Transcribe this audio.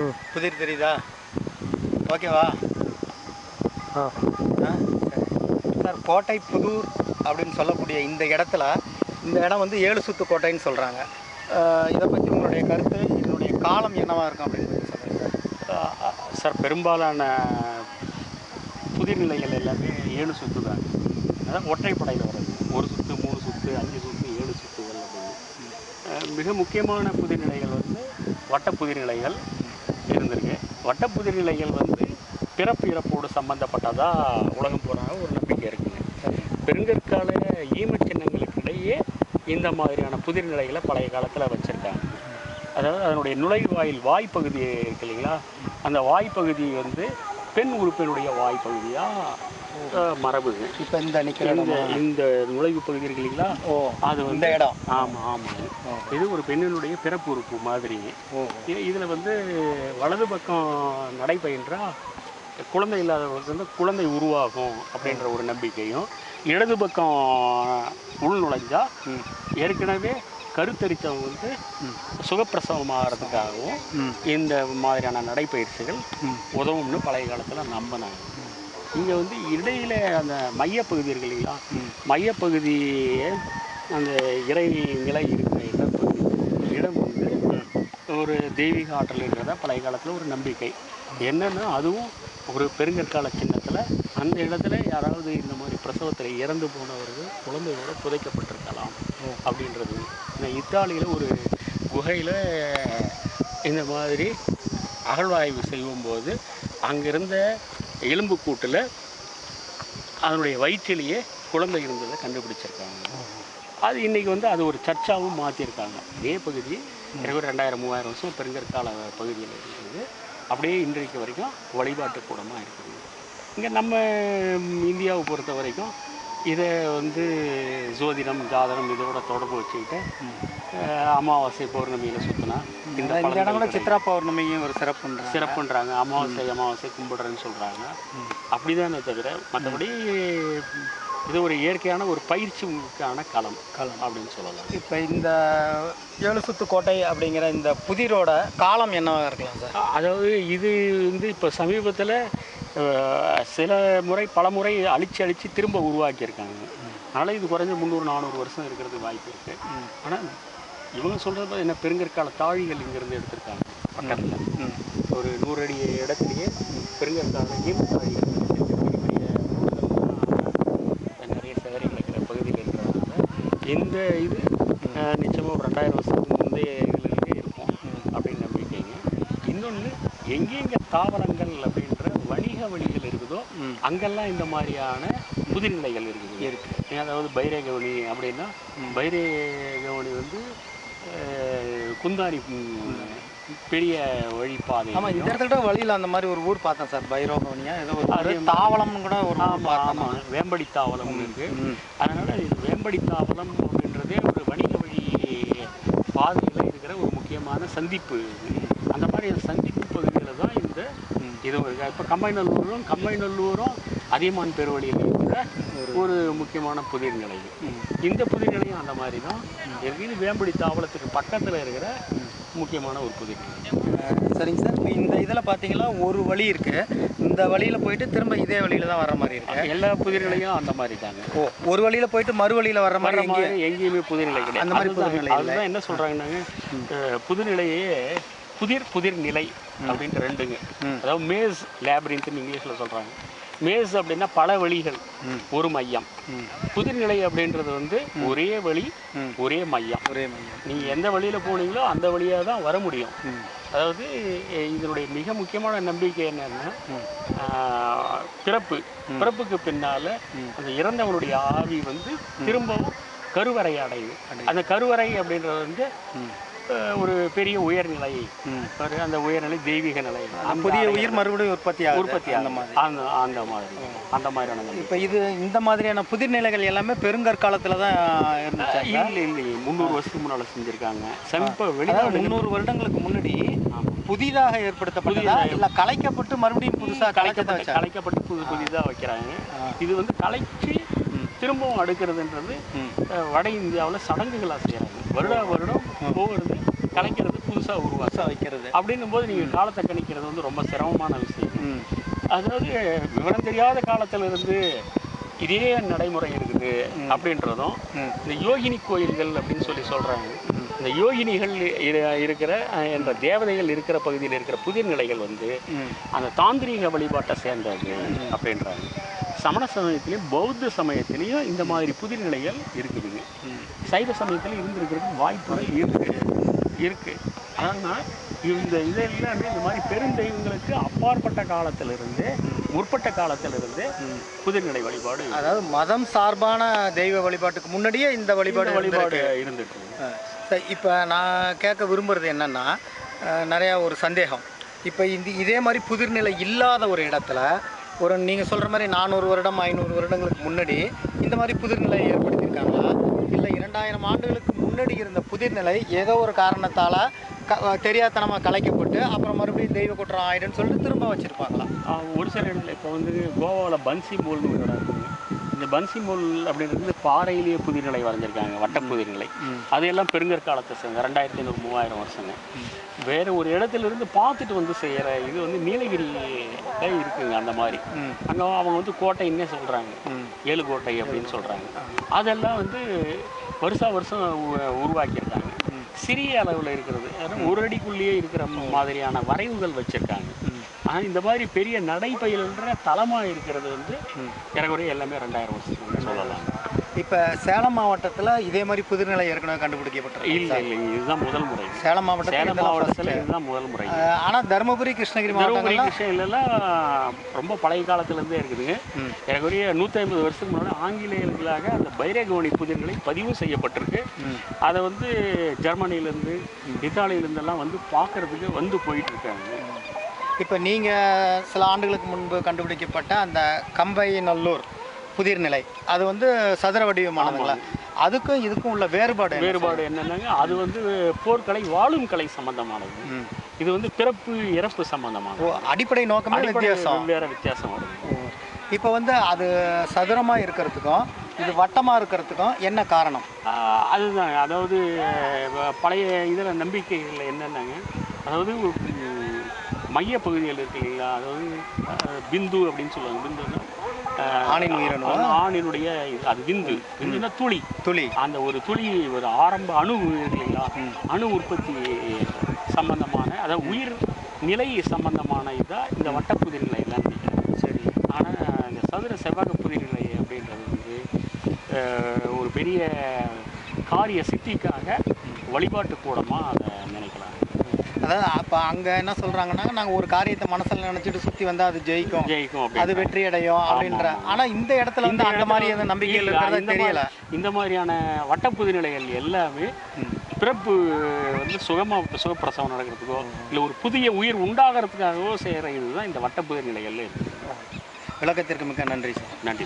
ம் புதிர் தெரியுதா ஓகேவா ஆ ஆ சரி சார் கோட்டை புதூர் அப்படின்னு சொல்லக்கூடிய இந்த இடத்துல இந்த இடம் வந்து ஏழு சுத்து கோட்டைன்னு சொல்கிறாங்க இதை பற்றி உங்களுடைய கருத்து இதனுடைய காலம் என்னவா இருக்கும் அப்படின்னு சொல்லி சொல்லுங்கள் சார். சார் பெரும்பாலான புதிர் நிலைகள் எல்லாமே ஏழு சுத்து தான் அதாவது ஒற்றைப்படையில் வர்றது. ஒரு சுத்து மூணு சுத்து அஞ்சு சுத்து ஏழு சுத்துகள் அப்படின்னு. மிக முக்கியமான புதிர் நிலைகள் வந்து வட்ட புதிர் நிலைகள் இருந்திருக்கு. வட்ட புதிர் வந்து பிறப்பு இறப்போடு சம்பந்தப்பட்டதாக உலகம் போகிறாங்க ஒரு நம்பிக்கை இருக்குங்க. பெருங்கற்கால ஈமச் சின்னங்களுக்கு இடையே இந்த மாதிரியான புதிர் நிலைகளை பழைய காலத்தில் வச்சுருக்காங்க. அதாவது அதனுடைய நுழைவாயில் வாய்ப்பகுதி இருக்கு இல்லைங்களா? அந்த வாய்ப்பகுதி வந்து பெண் உறுப்பினுடைய வாய்ப்பகுதியாக மரபுது இப்போ இந்த நிற்கிற இந்த நுழைவு பகுதி இருக்கு இல்லைங்களா? ஓ அது இந்த வந்து இடம் ஆமாம் ஆமாங்க இது ஒரு பெண்ணினுடைய பிறப்பு உறுப்பு மாதிரி. ஓ. இதில் வந்து வலது பக்கம் நடைபயின்றா குழந்தை இல்லாதவர்களுக்கு வந்து குழந்தை உருவாகும் அப்படின்ற ஒரு நம்பிக்கையும் இடது பக்கம் உள் நுழைஞ்சா ஏற்கனவே கருத்தரித்தவங்க வந்து சுகப்பிரசவம் ஆகிறதுக்காகவும் இந்த மாதிரியான நடைப்பயிற்சிகள். உதவும்னு பழைய காலத்தில் நம்பினாங்க. இங்கே வந்து இடையில அந்த மையப்பகுதி இருக்கு இல்லைங்களா? மையப்பகுதியே அந்த இறை நிலை இருக்கிற இடப்பகுதி இடம் வந்து ஒரு தெய்வீக ஆற்றல் இருக்கிறதா பழைய காலத்தில் ஒரு நம்பிக்கை. என்னன்னா அதுவும் ஒரு பெருங்கற்கால சின்னத்தில் அந்த இடத்துல யாராவது இந்த மாதிரி பிரசவத்தில் இறந்து போனவர்கள் குழந்தையோட புதைக்கப்பட்டிருக்கலாம் அப்படின்றது. இந்த இத்தாலியில் ஒரு குகையில் இந்த மாதிரி அகழ்வாய்வு செய்யும்போது அங்கிருந்த எலும்புக்கூட்டில் அதனுடைய வயிற்றிலேயே குழந்தை இருந்ததை கண்டுபிடிச்சிருக்காங்க. அது இன்றைக்கி வந்து அது ஒரு சர்ச்சாகவும் மாற்றிருக்காங்க இதே பகுதி ஒரு ரெண்டாயிரம் மூவாயிரம் வருஷம் பெருங்கற்கால பகுதியில் இருக்குது. அப்படியே இன்றைக்கு வரைக்கும் வழிபாட்டு கூடமாக இருக்குது. இங்கே நம்ம இந்தியாவை பொறுத்த வரைக்கும் இதை வந்து ஜோதிடம் ஜாதகம் இதோட தொடர்பு வச்சுக்கிட்டு அமாவாசை பௌர்ணமியில் சுற்றினா இந்த இடம் கூட சித்ரா பௌர்ணமியும் ஒரு சிறப்புன்றாங்க. சிறப்புன்றாங்க. அமாவாசை அமாவாசை கும்பிடுறேன்னு சொல்கிறாங்க அப்படிதானே தவிர மற்றபடி இது ஒரு இயற்கையான ஒரு பயிற்சிக்கான களம் களம் அப்படின்னு சொல்லலாம். இப்போ இந்த ஏழு சுத்து கோட்டை அப்படிங்கிற இந்த புதிரோட காலம் என்னவா இருக்கலாம் சார்? அதாவது இது வந்து இப்போ சமீபத்தில் சில முறை பல முறை அழிச்சு அழிச்சு திரும்ப உருவாக்கியிருக்காங்க. அதனால் இது குறைஞ்ச முந்நூறு நானூறு வருஷம் இருக்கிறதுக்கு வாய்ப்பு இருக்குது ஆனால் இவங்க சொல்கிறது என்ன பெருங்கற்கால தாழிகள் இங்கேருந்து எடுத்திருக்காங்க பக்கத்தில். ஒரு நூறு அடி இடத்துலையே பெருங்கற்கால ஈமத்தாழிகள் பெரிய பெரிய ஊர்கள்லாம் நிறைய சேரி கிடக்கிற பகுதியில் இருக்கிறதுனால இந்த இது அஹ், நிச்சயமா ஒரு ரெண்டாயிரம் வருஷத்துக்கு முந்தைய இருக்கும். அப்படின்னு நம்பிக்கைங்க. இன்னொன்று எங்கெங்கே தாவரங்கள் அப்படின்ற வணிக வழிகள் இருக்குதோ அங்கெல்லாம் இந்த மாதிரியான புதுநிலைகள் இருக்குது. இருக்கு. அதாவது பைரேகவனி அப்படின்னா பைரேகவனி வந்து ம், பெரிய வழிப்பாதை ஆமாம் இந்த இடத்துல கூட வழியில் அந்த மாதிரி ஒரு ஊர் பார்த்தேன் சார் பைரோகவனியா ஏதோ ஒரு. தாவளம்னு கூட ஒரு ஆமாம் வேம்படி தாவலம் இருக்கு. ம். அதனால இது வேம்படி தாவலம் அப்படின்றதே ஒரு வணிக வழி பாதையில் இருக்கிற ஒரு முக்கியமான சந்திப்பு. அந்த மாதிரி சந்திப்பு பகுதியில் தான் இந்த இது இருக்கு இப்போ கம்பைநல்லூரும் கம்பைநல்லூரும் அதியமான் பெருவழியில் இருக்கிற ஒரு முக்கியமான புதிர் நிலை இந்த புதிர் நிலையும் அந்த மாதிரி தான். இருக்கு. இது வேம்படி தாவலத்துக்கு பக்கத்தில் இருக்கிற முக்கியமான ஒரு அஹ் சரிங்க சார். இந்த இதில் பார்த்தீங்கன்னா ஒரு வழி இருக்கு. இந்த வழியில் போயிட்டு திரும்ப இதே வழியில தான் வர மாதிரி இருக்கு. எல்லா புதிர் நிலையும் அந்த மாதிரி தாங்க. ஓ ஒரு வழியில போயிட்டு மறு வழியில வர்ற மாதிரி எங்கேயும் கிடையாது. அந்த மாதிரி இல்லை. அதுதான் என்ன சொல்றாங்கன்னாங்க அஹ், புதுநிலையே புதிர் புதிர் நிலை அப்படின்ட்டு ரெண்டுங்க. அதாவது மேஸ் லேப்ரின்த்னு இங்கிலீஷ்ல சொல்றாங்க. மேஸ் அப்படின்னா பல வழிகள் ஒரு மையம். புதிர்நிலை அப்படின்றது வந்து ஒரே வழி ஒரே மையம். ஒரே மையம். நீங்க எந்த வழியில போனீங்களோ அந்த வழியா தான் வர முடியும். அதாவது இதனுடைய மிக முக்கியமான நம்பிக்கை என்னன்னா பிறப்பு. பிறப்புக்கு பின்னால அந்த இறந்தவனுடைய ஆவி வந்து திரும்பவும் கருவறை அடையுது அந்த கருவறை அப்படின்றது வந்து ஒரு பெரிய உயர்நிலை. ஒரு அந்த உயர்நிலை தெய்வீக நிலை. புதிய உயிர் மறுபடியும் உற்பத்தி உற்பத்தி அந்த. மாதிரி. அந்த அந்த மாதிரி. அந்த மாதிரியான இப்போ இது இந்த மாதிரியான புதிர் நிலைகள் எல்லாமே பெருங்கற்காலத்துல தான் இருந்துச்சு இல்லை இல்லை முந்நூறு வருஷத்துக்கு முன்னால செஞ்சிருக்காங்க. சமீப வெளிநாடு முந்நூறு வருடங்களுக்கு முன்னாடி புதிதாக ஏற்படுத்தப்பட்டதா? இல்ல கலைக்கப்பட்டு மறுபடியும் புதுசா கலைக்கத்தை கலைக்கப்பட்டு கலைக்கப்பட்டு புது புதிதாக வைக்கிறாங்க. இது வந்து கலைச்சு திரும்பவும் அடுக்கிறதுன்றது வட இந்தியாவில் சடங்குகளாக செய்கிறாங்க வருடா வருடம் போகிறது கலைக்கிறது புதுசாக உருவாக்க வைக்கிறது. அப்படிங்கும்போது நீங்கள் காலத்தை கணிக்கிறது வந்து ரொம்ப சிரமமான விஷயம். அதாவது விவரம் தெரியாத காலத்துல இருந்து இதே நடைமுறை இருக்குது அப்படின்றதும். இந்த யோகினி கோயில்கள் அப்படின்னு சொல்லி சொல்றாங்க. இந்த யோகினிகள் இரு- இருக்கிற என்ற தேவதைகள் இருக்கிற பகுதியில் இருக்கிற புதிர் நிலைகள் வந்து அந்த தாந்திரீக வழிபாட்டை சேர்ந்தது அப்படின்றாங்க. சமண சமயத்திலையும் பௌத்த சமயத்திலையும் இந்த மாதிரி புதிர் நிலைகள் இருக்குதுங்க சைவ சமயத்தில் இருந்திருக்கிறதுக்கு வாய்ப்புகள் இருக்கு இருக்கு. ஆனால் இந்த இது எல்லாமே இந்த மாதிரி பெருந்தெய்வங்களுக்கு அப்பாற்பட்ட காலத்திலிருந்து முற்பட்ட காலத்திலிருந்து புதிர்நிலை வழிபாடு அதாவது மதம் சார்பான தெய்வ வழிபாட்டுக்கு முன்னாடியே இந்த வழிபாடு வழிபாடு. இருந்துட்டு இப்போ நான் கேட்க விரும்புகிறது என்னென்னா நிறையா ஒரு சந்தேகம். இப்போ இந்த இதே மாதிரி புதிர்நிலை இல்லாத ஒரு இடத்துல ஒரு நீங்கள் சொல்கிற மாதிரி நானூறு வருடம் ஐநூறு வருடங்களுக்கு முன்னாடி இந்த மாதிரி புதிர்நிலை ஏற்படுத்தியிருக்காங்களா? இல்லை இரண்டாயிரம் ஆண்டுகளுக்கு முன்னாடி இருந்த புதிர்நிலை ஏதோ ஒரு காரணத்தால் க தெரியாதனமாக கலைக்கப்பட்டு அப்புறம் மறுபடியும் தெய்வ குற்றம் ஆயிடுன்னு சொல்லிட்டு திரும்ப வச்சுருப்பாங்களா? ஒரு சில இடத்துல இப்போ வந்து கோவாவில் பன்சி மூல்னு ஒரு இடம் இந்த பன்சி மூல் அப்படின்றது பாறையிலேயே புதிர்நிலை வரைஞ்சிருக்காங்க வட்ட புதிர்நிலை. அதையெல்லாம் பெருங்கற்காலத்தை சேர்ந்த ரெண்டாயிரத்தி ஐநூறு மூவாயிரம் வருஷங்க. வேற ஒரு இடத்துல இருந்து பார்த்துட்டு வந்து செய்கிற இது வந்து நீலகிரியில இருக்குங்க அந்த மாதிரி. அங்கே அவங்க வந்து கோட்டைன்னே சொல்கிறாங்க. ஏழு கோட்டை அப்படின்னு சொல்கிறாங்க அதெல்லாம் வந்து வருஷா வருஷம் உருவாக்கியிருக்காங்க. சிறிய அளவில் இருக்கிறது. அதாவது ஒரு அடிக்குள்ளேயே இருக்கிற மாதிரியான வரைவுகள் வச்சுருக்காங்க. ஆனால் இந்த மாதிரி பெரிய நடைபயில்ன்ற தலமாக இருக்கிறது வந்து ஏறக்குறைய எல்லாமே ரெண்டாயிரம் வருஷத்துக்கு சொல்லலாம். இப்போ சேலம் மாவட்டத்தில் இதே மாதிரி புதிர்நிலை ஏற்கனவே கண்டுபிடிக்கப்பட்டிருக்கு இல்லை இல்லை இதுதான் முதல் முறை. சேலம் மாவட்டத்தில் சேலம் மாவட்டத்தில். இதுதான் முதல் முறை. அஹ், ஆனா தருமபுரி கிருஷ்ணகிரி தருமபுரி கிருஷ்ணகிரிலாம் ரொம்ப பழைய காலத்துலேருந்தே இருக்குதுங்க. ஏறக்குறைய நூற்றி ஐம்பது வருஷத்துக்கு முன்னாடி ஆங்கிலேயர்களாக அந்த பைரகவணி புதிர்களை பதிவு செய்யப்பட்டிருக்கு. அதை வந்து ஜெர்மனிலேருந்து இத்தாலியிலேருந்தெல்லாம் வந்து பார்க்கறதுக்கு வந்து போயிட்டு இருக்காங்க இப்போ நீங்கள் சில ஆண்டுகளுக்கு முன்பு கண்டுபிடிக்கப்பட்ட அந்த கம்பை நல்லூர் புதிர்நிலை. அது வந்து சதுர வடிவமானதுங்களா? அதுக்கும் இதுக்கும் உள்ள வேறுபாடு? வேறுபாடு என்னன்னாங்க? அது வந்து போர்க்கலை வாழும் கலை சம்பந்தமானது. இது வந்து பிறப்பு இறப்பு சம்பந்தமானது. அடிப்படை நோக்கமே வித்தியாசம். வேற வித்தியாசம் வருது. இப்போ வந்து அது சதுரமாக இருக்கிறதுக்கும் இது வட்டமாக இருக்கிறதுக்கும் என்ன காரணம்? அதுதான் அதாவது பழைய இதில் நம்பிக்கைகள் என்னென்னாங்க? அதாவது மைய பகுதிகள் இருக்கு இல்லைங்களா? அதாவது பிந்து அப்படின்னு சொல்லுவாங்க. பிந்துன்னா ஆணின் உயிரணு ஆணினுடைய அது விந்து. விந்துன்னா துளி. துளி. அந்த ஒரு துளி ஒரு ஆரம்ப அணு இல்லைங்களா? அணு உற்பத்தி சம்பந்தமான அதாவது உயிர் நிலை சம்பந்தமான இதாக இந்த வட்டப்புதிர் நிலை எல்லாமே சரி. ஆனால் இந்த சதுர செவ்வக புதிர் நிலை அப்படின்றது வந்து ஒரு பெரிய காரிய சித்திக்காக வழிபாட்டு கூடமாக அதை அதாவது அப்போ அங்கே என்ன சொல்கிறாங்கன்னா நாங்கள் ஒரு காரியத்தை மனசில் நினச்சிட்டு சுற்றி வந்தால் அது ஜெயிக்கும். ஜெயிக்கும் அது வெற்றி அடையும் அப்படின்ற. ஆனா இந்த இடத்துல வந்து அந்த மாதிரி எதுவும் நம்பிக்கைகள் இல்ல, இருக்கிறதா தெரியல. இந்த மாதிரியான வட்டப்புது நிலைகள் எல்லாமே பிறப்பு வந்து சுகமா சுகப்பிரசவம் நடக்கிறதுக்கோ இல்லை ஒரு புதிய உயிர் உண்டாகிறதுக்காகவோ செய்கிற இதுதான் இந்த வட்டப்புது நிலைகள்ல இருக்குது விளக்கத்திற்கு மிக்க நன்றி சார். நன்றி